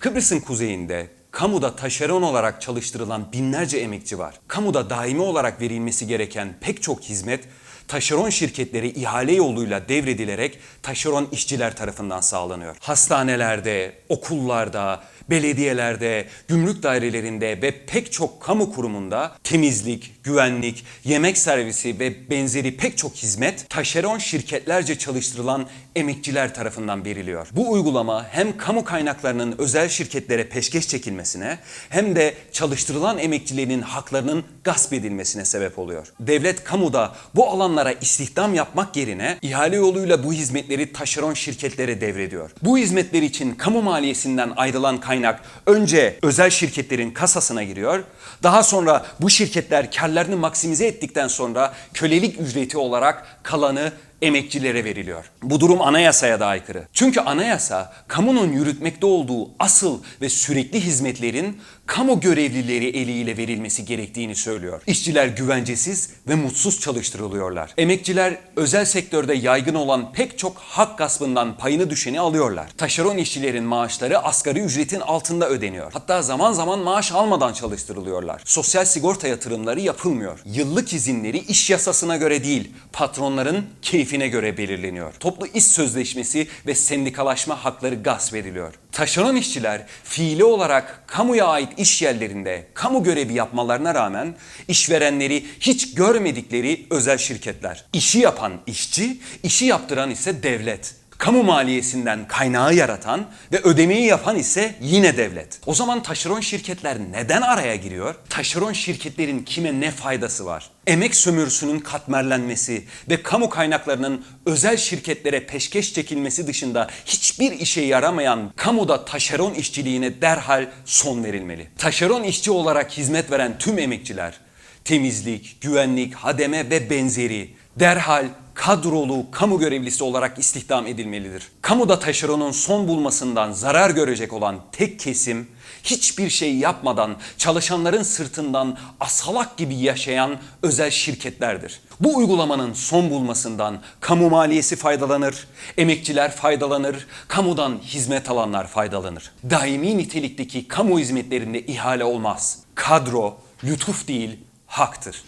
Kıbrıs'ın kuzeyinde kamuda taşeron olarak çalıştırılan binlerce emekçi var. Kamuda daimi olarak verilmesi gereken pek çok hizmet taşeron şirketleri ihale yoluyla devredilerek taşeron işçiler tarafından sağlanıyor. Hastanelerde, okullarda, belediyelerde, gümrük dairelerinde ve pek çok kamu kurumunda temizlik, güvenlik, yemek servisi ve benzeri pek çok hizmet taşeron şirketlerce çalıştırılan emekçiler tarafından veriliyor. Bu uygulama hem kamu kaynaklarının özel şirketlere peşkeş çekilmesine hem de çalıştırılan emekçilerin haklarının gasp edilmesine sebep oluyor. Devlet kamuda bu alanlara istihdam yapmak yerine ihale yoluyla bu hizmetleri taşeron şirketlere devrediyor. Bu hizmetler için kamu maliyesinden ayrılan kaynak önce özel şirketlerin kasasına giriyor. Daha sonra bu şirketler karlarını maksimize ettikten sonra kölelik ücreti olarak kalanı emekçilere veriliyor. Bu durum anayasaya da aykırı. Çünkü anayasa kamunun yürütmekte olduğu asıl ve sürekli hizmetlerin kamu görevlileri eliyle verilmesi gerektiğini söylüyor. İşçiler güvencesiz ve mutsuz çalıştırılıyorlar. Emekçiler özel sektörde yaygın olan pek çok hak gaspından payını düşeni alıyorlar. Taşeron işçilerin maaşları asgari ücretin altında ödeniyor. Hatta zaman zaman maaş almadan çalıştırılıyorlar. Sosyal sigorta yatırımları yapılmıyor. Yıllık izinleri iş yasasına göre değil, patronların keyfine göre belirleniyor. Toplu iş sözleşmesi ve sendikalaşma hakları gasp ediliyor. Taşeron işçiler fiili olarak kamuya ait iş yerlerinde kamu görevi yapmalarına rağmen işverenleri hiç görmedikleri özel şirketler. İşi yapan işçi, işi yaptıran ise devlet. Kamu maliyesinden kaynağı yaratan ve ödemeyi yapan ise yine devlet. O zaman taşeron şirketler neden araya giriyor? Taşeron şirketlerin kime ne faydası var? Emek sömürüsünün katmerlenmesi ve kamu kaynaklarının özel şirketlere peşkeş çekilmesi dışında hiçbir işe yaramayan kamuda taşeron işçiliğine derhal son verilmeli. Taşeron işçi olarak hizmet veren tüm emekçiler, temizlik, güvenlik, hademe ve benzeri derhal kadrolu kamu görevlisi olarak istihdam edilmelidir. Kamuda taşeronun son bulmasından zarar görecek olan tek kesim hiçbir şey yapmadan çalışanların sırtından asalak gibi yaşayan özel şirketlerdir. Bu uygulamanın son bulmasından kamu maliyesi faydalanır, emekçiler faydalanır, kamudan hizmet alanlar faydalanır. Daimi nitelikteki kamu hizmetlerinde ihale olmaz. Kadro lütuf değil, haktır.